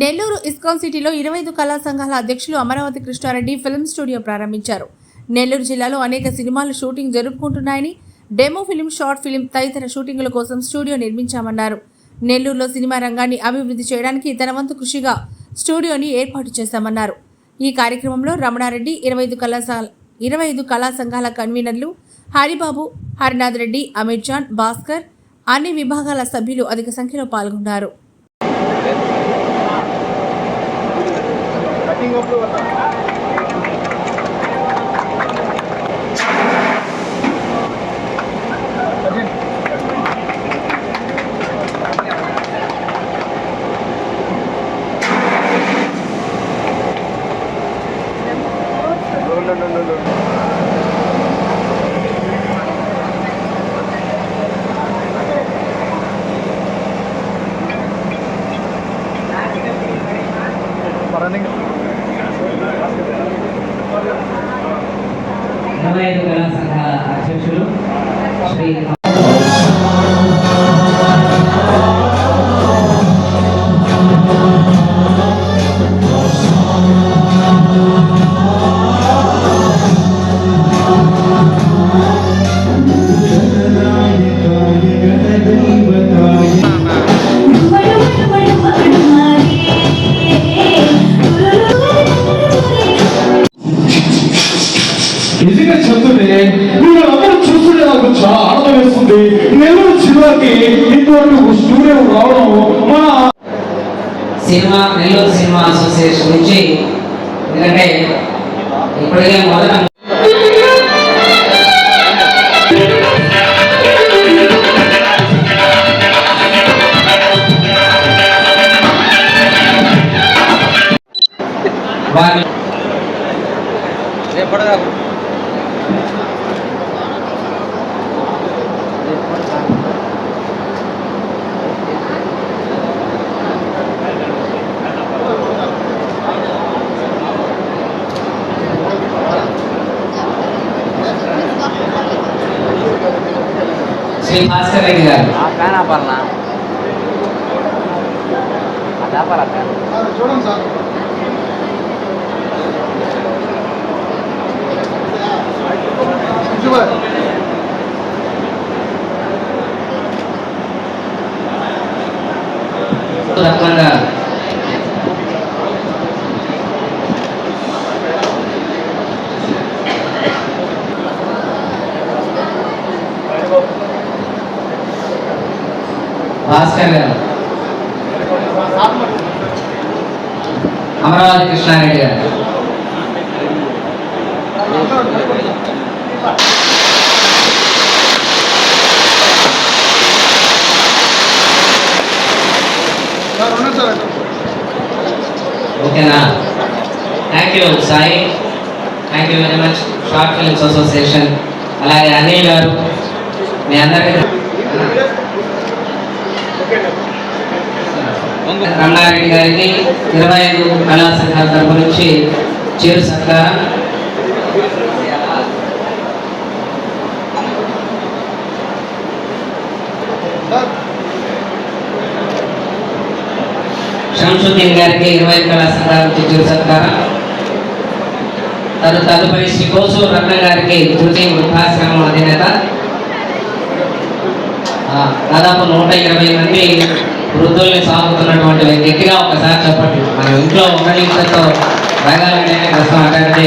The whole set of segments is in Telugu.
నెల్లూరు ఇస్కాన్ సిటీలో ఇరవై ఐదు కళా సంఘాల అధ్యక్షులు అమరావతి కృష్ణారెడ్డి ఫిల్మ్ స్టూడియో ప్రారంభించారు. నెల్లూరు జిల్లాలో అనేక సినిమాలు షూటింగ్ జరుపుకుంటున్నాయని డెమో ఫిల్మ్ షార్ట్ ఫిల్మ్ తదితర షూటింగుల కోసం స్టూడియో నిర్మించామన్నారు. నెల్లూరులో సినిమా రంగాన్ని అభివృద్ధి చేయడానికి తన వంతు కృషిగా స్టూడియోని ఏర్పాటు చేశామన్నారు. ఈ కార్యక్రమంలో రమణారెడ్డి ఇరవై ఐదు కళాశాల ఇరవై ఐదు కళా సంఘాల కన్వీనర్లు హరిబాబు హరినాథ్ రెడ్డి అమీర్ జాన్ భాస్కర్ అన్ని విభాగాల సభ్యులు అధిక సంఖ్యలో పాల్గొన్నారు. ఇరవై చెప్తుంటే మీరు అందరూ చూస్తుంటే నాకు చాలా ఆనందం వేస్తుంది. నేను చివరికి ఇటువంటి స్టూడియో రావడం మన సినిమా నెల్లూరు సినిమా అసోసియేషన్ నుంచి. ఎందుకంటే ఇప్పటికే మొదట వారి శ్రీ భాస్కర్ రెడ్డి గారు ఆ ఫ్యాన్ ఆపాలనా అది ఆపాలా ఫ్యాన్ చూడండి సార్ రత్నం గారు భాస్కర్ గారు అమరావతి కృష్ణారెడ్డి గారు. ఓకేనా? Thank you Sai. Thank you very much short films association అలాగే అనిల్ గారు. మీ అందరికీ రంగారెడ్డి గారికి ఇరవై ఐదు కళా సంఘాల తరపు నుంచి చేరు సత్కారం. శంసుద్దీన్ గారికి ఇరవై కళా సంఘాల నుంచి చేరు సత్కారం. తదు తదుపరి శ్రీ కోసూరు రత్న గారికి తృతీయ వృద్ధాశ్రమం అధినేత. దాదాపు నూట ఇరవై మంది వృద్ధుల్ని సాగుతున్నటువంటి గట్టిగా ఒకసారి చెప్పండి. మన ఇంట్లో ఒకరితో రాగాలంటేనే కష్టం అంటే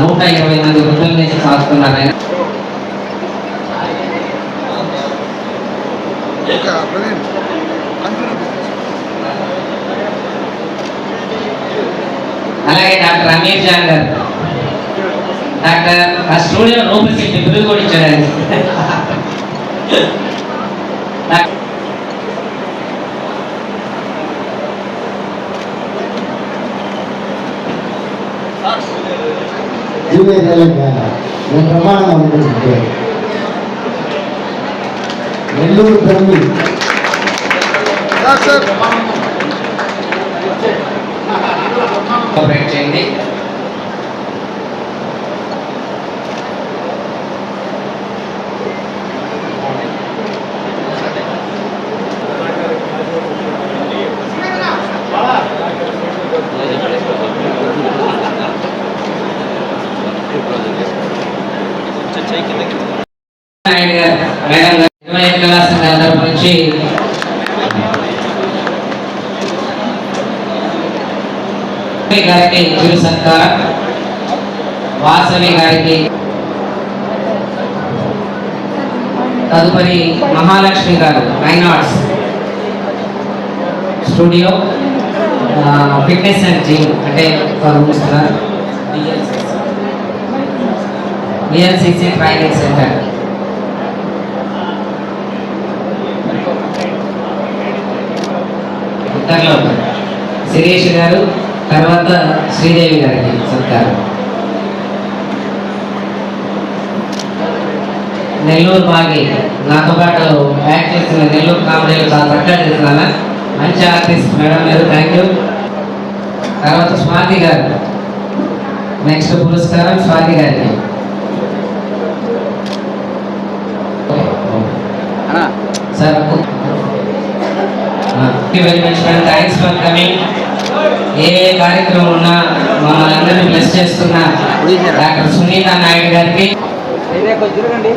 నూట ఇరవై మంది వృద్ధుల్ని సాగుతున్నారు. ఆయన అలాగే డాక్టర్ అమీర్ జాన్ గారు డాక్టర్ ఆ స్టూడియో రూపశిల్పి బిరుదు కూడా ఇచ్చాడు ఆయన. డాక్టర్ జూనియర్ తెలంగాణ నేను ప్రమాణం అనుకుంటుంటే నెల్లూరు తల్లి కోఆపరేట్ చేయండి మేడం కళాశాల తరపు నుంచి. గారికి గురు సత్కారం. వాసవి గారికి తదుపరి Mahalakshmi garu nine arts studio fitness and gym అంటే రూమ్స్ ఉమెన్స్ కదా ట్రైనింగ్ సెంటర్ ఒకరు. శిరీష్ గారు తర్వాత శ్రీదేవి గారికి సత్కారం నెల్లూరు బాగి నాతో పాటు యాక్ట్ చేసిన నెల్లూరు కామెడీలో చాలా చక్కగా చేస్తున్నాను? మంచి artist madam garu thank you తర్వాత స్వాతి గారు. నెక్స్ట్ పురస్కారం స్వాతి గారికి. అన్నా sir very much madam thanks for coming ఏ కార్యక్రమం ఉన్నా మమ్మల్ని అందరినీ బ్లెస్ చేస్తున్న డాక్టర్ సునీత నాయుడు గారికి. ఇదే కొంచెం తిరగండి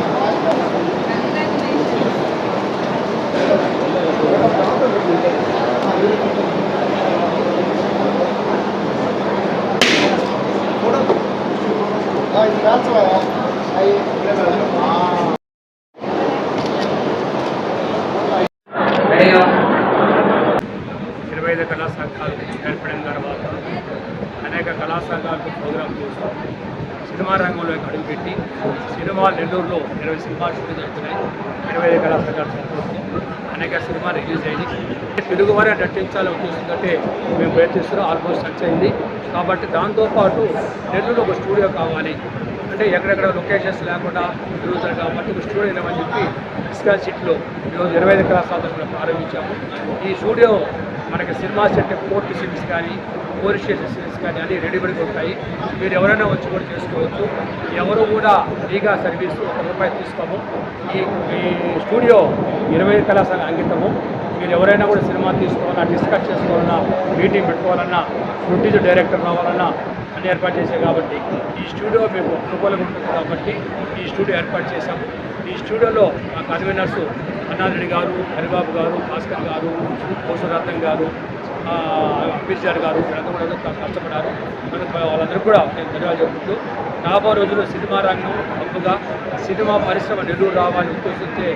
రెడీగా ఇరవై ఐదు కళా సంఘాలు ఏర్పడిన తర్వాత అనేక కళా ప్రోగ్రామ్ ప్రోగ్రాం చేస్తూ సినిమా రంగంలోకి అడుగుపెట్టి సినిమా నెల్లూరులో ఇరవై సినిమా షూటింగ్ జరుగుతున్నాయి. ఇరవై ఐదు కళా అనేక సినిమా రిలీజ్ అయింది తెలుగు వారే నటించాలి ఉద్దేశంతో మేము ప్రయత్నిస్తున్నాం. ఆల్మోస్ట్ సక్సెస్ అయింది. కాబట్టి దాంతోపాటు నెల్లూరులో ఒక స్టూడియో కావాలి. అంటే ఎక్కడెక్కడ లొకేషన్స్ లేకుండా తిరుగుతారు కాబట్టి ఒక స్టూడియో ఇవ్వమని చెప్పి ఇస్కా సిట్లో ఈరోజు ఇరవై ఐదు కళా కూడా ప్రారంభించాము. ఈ స్టూడియో మనకి సినిమా సెట్ కోర్టు సిటీస్ కానీ పోలీస్ స్టేషన్స్ కానీ అన్నీ రెడీబడిగా ఉంటాయి. మీరు ఎవరైనా వచ్చి కూడా చేసుకోవచ్చు. ఎవరు కూడా ఫ్రీగా సర్వీస్ ఒక రూపాయి తీసుకోము. ఈ ఈ స్టూడియో ఇరవై కళాశాల అంకితము. మీరు ఎవరైనా కూడా సినిమా తీసుకోవాలన్నా డిస్కస్ చేసుకోవాలన్నా మీటింగ్ పెట్టుకోవాలన్నా ప్రొడ్యూసర్ డైరెక్టర్ రావాలన్నా అన్ని ఏర్పాటు చేశాం కాబట్టి ఈ స్టూడియో మీకు అనుకూలంగా ఉంటుంది కాబట్టి ఈ స్టూడియో ఏర్పాటు చేశాము. ఈ స్టూడియోలో మా కన్వీనర్స్ అన్నారెడ్డి గారు హరిబాబు గారు భాస్కర్ గారు కోసరత్నం గారు అంబేద్కర్ గారు వీళ్ళందరూ కూడా కష్టపడారు మనకు వాళ్ళందరూ కూడా నేను ధన్యవాదాలు చెప్పుకుంటూ రాబో రోజుల్లో సినిమా రంగం హక్కుగా సినిమా పరిశ్రమ నెల్లూరు రావాలని ఉద్దేశించే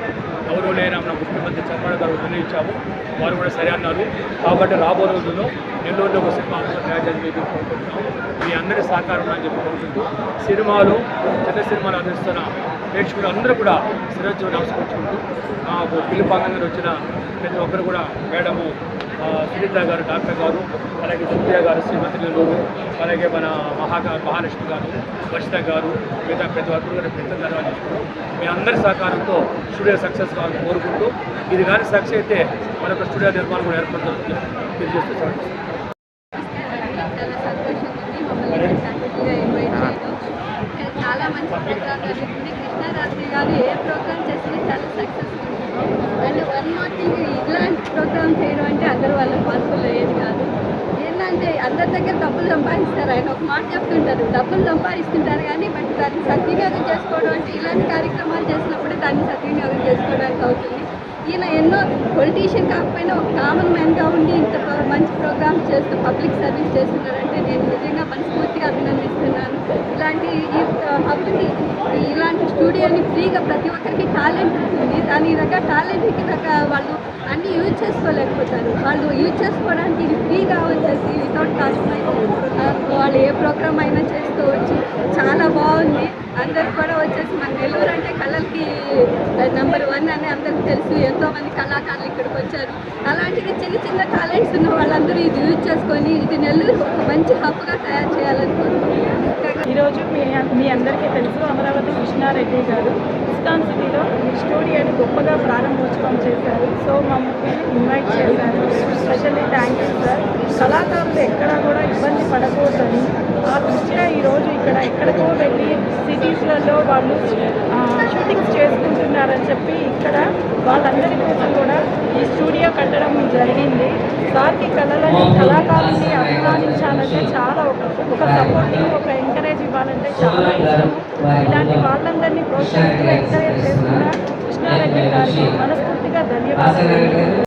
గౌరవలేన మన ముఖ్యమంత్రి చంద్రబాబు గారు నిర్ణయించాము వారు కూడా సరే అన్నారు. కాబట్టి రాబో రోజుల్లో నెల్లూరులో ఒక సినిమా తయారు చెప్పి కోరుకుంటున్నాం మీ అందరి సహకారం అని చెప్పి కోరుకుంటూ సినిమాలు చిన్న సినిమాలు అందిస్తున్న ప్రేక్షకులు అందరూ కూడా శిరోజు నమస్కరించుకుంటూ మాకు పిలుపాంగంగా వచ్చిన ప్రతి ఒక్కరు కూడా మేడము సునీత గారు డాక్టర్ గారు అలాగే సుప్రియ గారు శ్రీమతి నెల్లూరు అలాగే మన మహాగా మహాలక్ష్మి గారు వర్షిత గారు మిగతా ప్రతి ఒక్కరు కూడా పెద్ద ధన్యవాదాలు మీ అందరి సహకారంతో స్టూడియో సక్సెస్ కావాలని కోరుకుంటూ ఇది కానీ సక్సెస్ అయితే మనకు స్టూడియో నిర్మాణం కూడా ఏర్పడుతుంది తెలియజేస్తూ చాలు చాలా సంతోషం ఉంది మమ్మల్ని ఫ్యాకల్టీగా ఇన్వైట్ చేయడం ఇక్కడ చాలా మంచి ప్రోగ్రామ్ జరుగుతుంది కృష్ణారాత్రి గారు ఏ ప్రోగ్రామ్ చేసినా చాలా successful and one more thing ఇలాంటి ప్రోగ్రామ్ చేయడం అంటే అందరూ వాళ్ళకి పాసిబుల్ అయ్యేది కాదు ఏంటంటే అందరి దగ్గర డబ్బులు సంపాదిస్తారు. ఆయన ఒక మాట చెప్తుంటారు. డబ్బులు సంపాదిస్తుంటారు కానీ బట్ దాన్ని సద్వినియోగం చేసుకోవడం అంటే ఇలాంటి కార్యక్రమాలు చేసినప్పుడు దాన్ని సద్వినియోగం చేసుకోవడానికి అవుతుంది. ఈయన ఎన్నో పొలిటీషియన్ కాకపోయినా ఒక కామన్ మ్యాన్గా ఉండి ఇంత మంచి ప్రోగ్రామ్స్ చేస్తూ పబ్లిక్ సర్వీస్ చేస్తున్నారంటే నేను నిజంగా మనస్ఫూర్తిగా అభినందిస్తున్నాను. ఇలాంటి ఈ స్టూడియోని ఫ్రీగా ప్రతి ఒక్కరికి టాలెంట్ ఉంటుంది. దాని దగ్గర టాలెంట్కి దగ్గర వాళ్ళు అన్నీ యూజ్ చేసుకోలేకపోతారు. వాళ్ళు యూజ్ చేసుకోవడానికి ఇది ఫ్రీగా వచ్చేసి వితౌట్ కాస్ట్ వాళ్ళు ఏ ప్రోగ్రామ్ అయినా చేసుకోవచ్చు చాలా బాగుంది. అందరు కూడా వచ్చేసి మన నెల్లూరు అంటే కళలకి నెంబర్ వన్ అని అందరికి తెలుసు. ఎంతో మంది కళాకారులు ఇక్కడికి వచ్చారు. అలాంటిది చిన్న చిన్న టాలెంట్స్ ఉన్న వాళ్ళందరూ ఇది యూజ్ చేసుకొని ఇది నెల్లూరు ఒక మంచి హబ్గా తయారు చేయాలని కోరుకుంటున్నాను. ఈరోజు మీ మీ అందరికీ తెలుసు అమరావతి కృష్ణారెడ్డి గారు. ఇస్కాన్ సిటీలో స్టూడియోని గొప్పగా ప్రారంభోత్సవం చేశారు. సో మమ్మల్ని ఇన్వైట్ చేశారు. స్పెషల్లీ థ్యాంక్ యూ సార్ కళాకారులు ఎక్కడా కూడా ఇబ్బంది పడదు ఆ దృష్ట్యా ఈరోజు ఇక్కడ ఎక్కడికో వెళ్ళి సిటీస్లలో వాళ్ళు షూటింగ్స్ చేసుకుంటున్నారని చెప్పి ఇక్కడ వాళ్ళందరి కోసం కూడా ఈ స్టూడియో కట్టడం జరిగింది. సార్కి కళలని కళాకారుల్ని అభిమానించాలంటే చాలా ఒక సపోర్టింగ్ ఒక ఎంకరేజ్ ఇవ్వాలంటే చాలా ఇష్టం. ఇలాంటి వాళ్ళందరినీ ప్రోత్సహిస్తూ ఎంకరేజ్ చేస్తున్న కృష్ణారెడ్డి గారికి మనస్ఫూర్తిగా ధన్యవాదాలు.